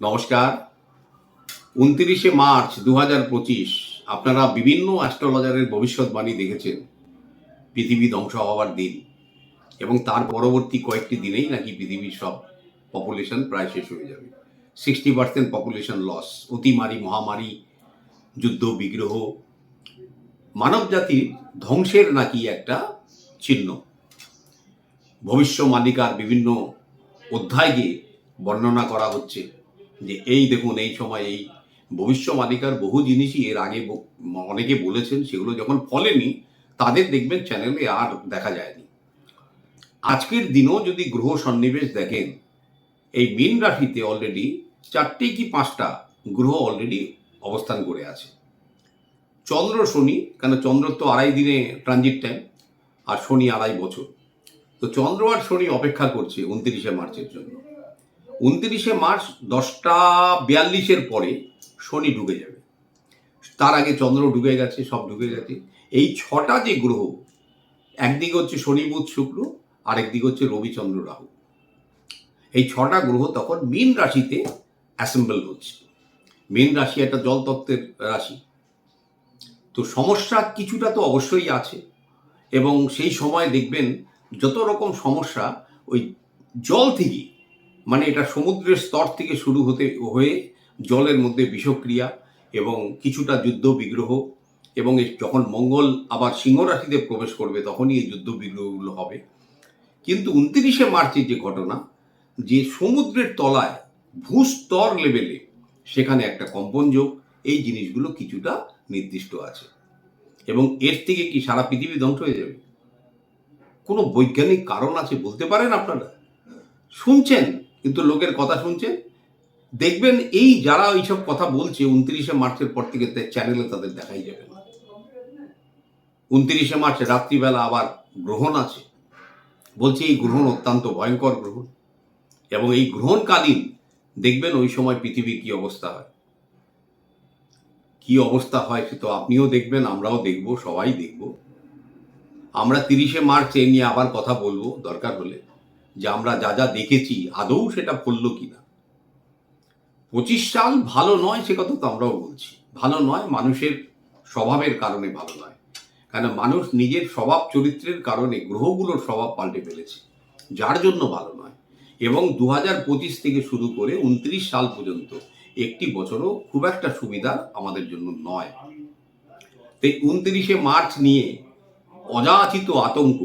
নমস্কার। উনত্রিশে মার্চ দু পঁচিশ আপনারা বিভিন্ন অ্যাস্ট্রোলজারের ভবিষ্যৎবাণী দেখেছেন। পৃথিবী ধ্বংস হওয়ার দিন এবং তার পরবর্তী কয়েকটি দিনেই নাকি পৃথিবীর সব পপুলেশন প্রায় শেষ হয়ে যাবে। সিক্সটি পার্সেন্ট পপুলেশন লস অতিমারি, মহামারী, যুদ্ধ, বিগ্রহ মানব জাতির ধ্বংসের নাকি একটা চিহ্ন। ভবিষ্যমালিকার বিভিন্ন অধ্যায়কে বর্ণনা করা হচ্ছে। যে এই দেখুন, এই সময় এই ভবিষ্যমালিকার বহু জিনিসই এর আগে অনেকে বলেছেন, সেগুলো যখন ফলেনি, তাদের দেখবেন চ্যানেলে আর দেখা যায়নি। আজকের দিনও যদি গ্রহ সন্নিবেশ দেখেন, এই মীন রাশিতে অলরেডি চারটে কি পাঁচটা গ্রহ অলরেডি অবস্থান করে আছে। চন্দ্র শনি, কেন চন্দ্র তো আড়াই দিনে ট্রানজিট টাইম আর শনি আড়াই বছর। তো চন্দ্র আর শনি অপেক্ষা করছে উনত্রিশে মার্চের জন্য। উনত্রিশে মার্চ দশটা বিয়াল্লিশের পরে শনি ঢুকে যাবে। তার আগে চন্দ্র ঢুকে গেছে, সব ঢুকে গেছে। এই ছটা যে গ্রহ, একদিকে হচ্ছে শনি, বুধ, শুক্র আরেক দিকে হচ্ছে রবিচন্দ্র রাহু। এই ছটা গ্রহ তখন মীন রাশিতে অ্যাসেম্বল হচ্ছে। মীন রাশি একটা জলতত্ত্বের রাশি। তো সমস্যা কিছুটা তো অবশ্যই আছে এবং সেই সময় দেখবেন যত রকম সমস্যা ওই জল থেকে মানে এটা সমুদ্রের স্তর থেকে শুরু হতে, হয়ে জলের মধ্যে বিষক্রিয়া এবং কিছুটা যুদ্ধ বিগ্রহ এবং যখন মঙ্গল আবার সিংহ রাশিতে প্রবেশ করবে তখনই এই যুদ্ধ বিগ্রহগুলো হবে। কিন্তু উনত্রিশে মার্চের যে ঘটনা, যে সমুদ্রের তলায় ভূস্তর লেভেলে সেখানে একটা কম্পনযোগ এই জিনিসগুলো কিছুটা নির্দিষ্ট আছে। এবং এর থেকে কি সারা পৃথিবী ধ্বংস হয়ে যাবে? কোনো বৈজ্ঞানিক কারণ আছে বলতে পারেন আপনারা? শুনছেন? কিন্তু লোকের কথা শুনছেন দেখবেন এই যারা এইসব কথা বলছে, উনত্রিশে মার্চের পর থেকে চ্যানেলে তাদের দেখাই যাবে না। উনত্রিশে মার্চ রাত্রিবেলা আবার গ্রহণ আছে। বলছে এই গ্রহণ অত্যন্ত ভয়ঙ্কর গ্রহণ। এবং এই গ্রহণকালীন দেখবেন ওই সময় পৃথিবীর কি অবস্থা হয়। কি অবস্থা হয় সে তো আপনিও দেখবেন, আমরাও দেখব, সবাই দেখব। আমরা তিরিশে মার্চ এ নিয়ে আবার কথা বলব, দরকার হলে। যে আমরা যা যা দেখেছি, আদৌ সেটা ফললো কিনা? পঁচিশ সাল ভালো নয় সে কথা তো আমরাও বলছি। ভালো নয় মানুষের স্বভাবের কারণে ভালো নয়। কারণ মানুষ নিজের স্বভাব চরিত্রের কারণে গ্রহগুলোর স্বভাব পাল্টে ফেলেছে। যার জন্য ভালো নয়। এবং দু পঁচিশ থেকে শুরু করে উনত্রিশ সাল পর্যন্ত একটি বছরও খুব একটা সুবিধা আমাদের জন্য নয়। তাই উনত্রিশে মার্চ নিয়ে অযাচিত আতঙ্ক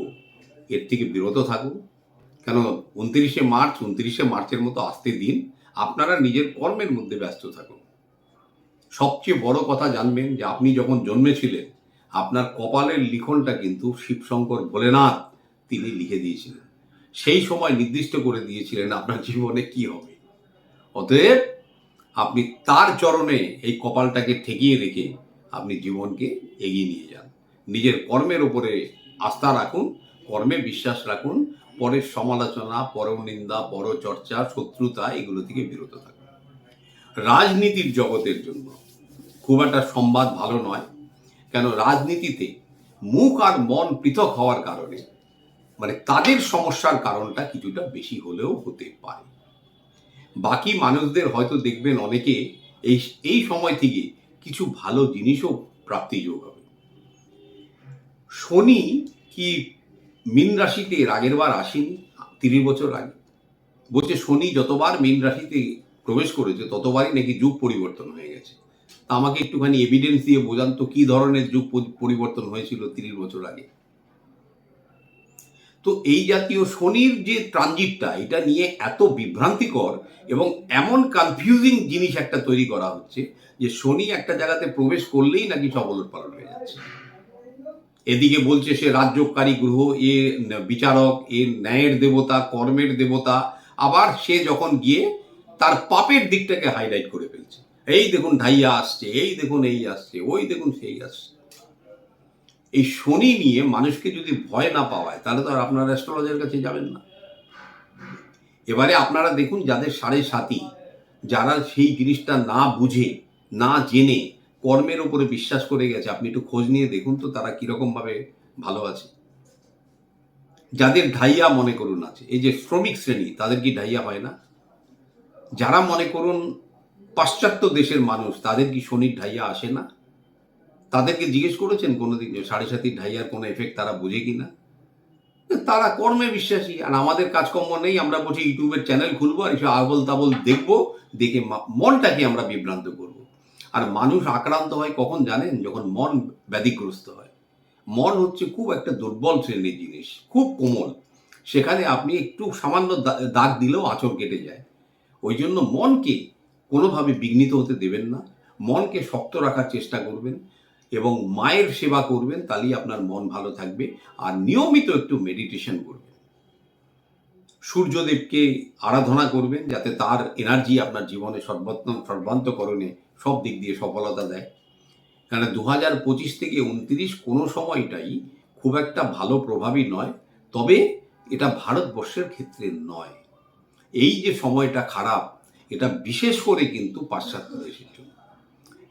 এর থেকে বিরত থাকুন। কেন উনত্রিশে মার্চ, উনত্রিশে মার্চের মতো আসতে দিন। আপনারা নিজের কর্মের মধ্যে ব্যস্ত থাকুন। সবচেয়ে বড় কথা জানবেন যে আপনি যখন জন্মেছিলেন, আপনার কপালের লিখনটা কিন্তু শিবশঙ্কর ভোলেনাথ তিনি লিখে দিয়েছিলেন। সেই সময় নির্দিষ্ট করে দিয়েছিলেন আপনার জীবনে কি হবে। অতএব আপনি তার চরণে এই কপালটাকে ঠেকিয়ে রেখে আপনি জীবনকে এগিয়ে নিয়ে যান। নিজের কর্মের উপরে আস্থা রাখুন, কর্মে বিশ্বাস রাখুন পরের সমালোচনা পরনিন্দা পরচর্চা শত্রুতা এগুলো থেকে বিরত থাকুন রাজনীতির জগতের জন্য খুব একটা সংবাদ ভালো নয়, কেন রাজনীতিতে মুখ আর মন পৃথক হওয়ার কারণে মানে তাদের সমস্যার কারণটা কিছুটা বেশি হলেও হতে পারে। বাকি মানুষদের হয়তো দেখবেন অনেকে এই এই সময় থেকে কিছু ভালো জিনিসও প্রাপ্তিযোগ হবে। শনি কি মীন রাশিতে এর আগের বার আসেনি, তিরিশ বছর আগে। বলছে, শনি যতবার মীন রাশিতে প্রবেশ করেছে, ততবারই নাকি যুগ পরিবর্তন হয়ে গেছে। তা আমাকে একটুখানি এভিডেন্স দিয়ে বোঝান তো, কি ধরনের যুগ পরিবর্তন হয়েছিল তিরিশ বছর আগে? তো এই জাতীয় শনির যে ট্রানজিটটা, এটা নিয়ে এত বিভ্রান্তিকর এবং এমন কনফিউজিং জিনিস একটা তৈরি করা হচ্ছে যে শনি একটা জায়গাতে প্রবেশ করলেই নাকি সব ওলট পালট হয়ে যাচ্ছে। এদিকে বলছে সে রাজ্যকারী গ্রহ এ বিচারক, এ ন্যায়ের দেবতা, কর্মের দেবতা, আবার সে যখন গিয়ে তার পাপের দিকটাকে হাইলাইট করে ফেলছে। এই দেখুন ঢাইয়া আসছে, এই দেখুন এই আসছে, ওই দেখুন সেই আসছে। এই শনি নিয়ে মানুষকে যদি ভয় না পাওয়ায়, তাহলে তো আর আপনারা অ্যাস্ট্রোলজার কাছে যাবেন না। এবারে আপনারা দেখুন যাদের সাড়ে সাথী যারা সেই জিনিসটা না বুঝে, না জেনে কর্মের উপরে বিশ্বাস করে গেছে, আপনি একটু খোঁজ নিয়ে দেখুন তো তারা কীরকম ভাবে ভালো আছে। যাদের ঢাইয়া মনে করুন আছে, এই যে শ্রমিক শ্রেণি, তাদের কি ঢাইয়া হয় না? যারা মনে করুন পাশ্চাত্য দেশের মানুষ, তাদের কি শনির ঢাইয়া আসে না? তাদেরকে জিজ্ঞেস করেছেন কোনোদিন যে সাড়ে সাতির ঢাইয়ার কোনো এফেক্ট তারা বোঝে কি না? তারা কর্মে বিশ্বাসী, আর আমাদের কাজকর্ম নেই, আমরা বলছি ইউটিউবের চ্যানেল খুলবো আর এসব আবল তাবল দেখব, দেখে মনটাকে আমরা বিভ্রান্ত করব। আর মানুষ আক্রান্ত হয় কখন জানেন? যখন মন ব্যাধিগ্রস্ত হয়। মন হচ্ছে খুব একটা দুর্বল শ্রেণির জিনিস, খুব কোমল। সেখানে আপনি একটু সামান্য দাগ দিলেও আঁচড় কেটে যায়। ওই জন্য মনকে কোনোভাবে বিঘ্নিত হতে দেবেন না। মনকে শক্ত রাখার চেষ্টা করবেন এবং মায়ের সেবা করবেন, তাহলেই আপনার মন ভালো থাকবে। আর নিয়মিত একটু মেডিটেশন করবেন। সূর্যদেবকে আরাধনা করবেন যাতে তার এনার্জি আপনার জীবনে সর্বাত্ম সর্বান্তকরণে সব দিক দিয়ে সফলতা দেয়। কারণ দু হাজার পঁচিশ থেকে উনত্রিশ কোনো সময়টাই খুব একটা ভালো প্রভাবই নয়, তবে এটা ভারতবর্ষের ক্ষেত্রে নয়। এই যে সময়টা খারাপ, এটা বিশেষ করে কিন্তু পাশ্চাত্য দেশের জন্য।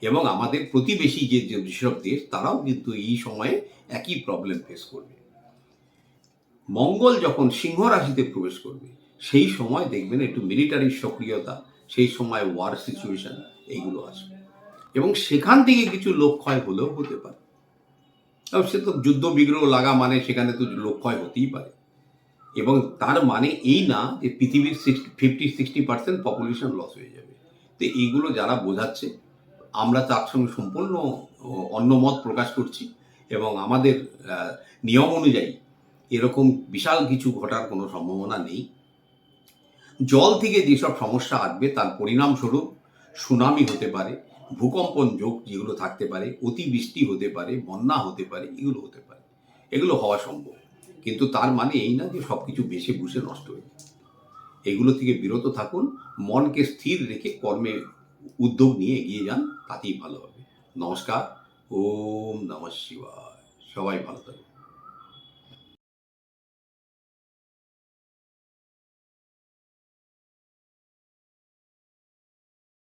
এবং আমাদের প্রতিবেশী যে যেসব দেশ, তারাও কিন্তু এই সময়ে একই প্রবলেম ফেস করবে। মঙ্গল যখন সিংহ রাশিতে প্রবেশ করবে, সেই সময় দেখবেন একটু মিলিটারির সক্রিয়তা, সেই সময় ওয়ার সিচুয়েশন এইগুলো আসবে। এবং সেখান থেকে কিছু লোক ক্ষয় হলেও হতে পারে। সে তো যুদ্ধ বিগ্রহ লাগা মানে সেখানে তো লোক ক্ষয় হতেই পারে। এবং তার মানে এই না যে পৃথিবীর fifty, sixty percent population loss হয়ে যাবে। তো এইগুলো যারা বোঝাচ্ছে, আমরা তার সঙ্গে সম্পূর্ণ অন্য মত প্রকাশ করছি এবং আমাদের নিয়ম অনুযায়ী এরকম বিশাল কিছু ঘটার কোনো সম্ভাবনা নেই। জল থেকে যেসব সমস্যা আসবে তার পরিণামস্বরূপ সুনামি হতে পারে, ভূকম্পন যোগ যেগুলো থাকতে পারে, অতিবৃষ্টি হতে পারে, বন্যা হতে পারে, এগুলো হতে পারে। এগুলো হওয়া সম্ভব। কিন্তু তার মানে এই না যে সব কিছু বেশি বুঝে নষ্ট হয়ে যায়। এগুলো থেকে বিরত থাকুন, মনকে স্থির রেখে কর্মে উদ্যোগ নিয়ে এগিয়ে যান, তাতেই ভালো হবে। নমস্কার, ওম নমঃ শিবায়। সবাই ভালো থাকুন।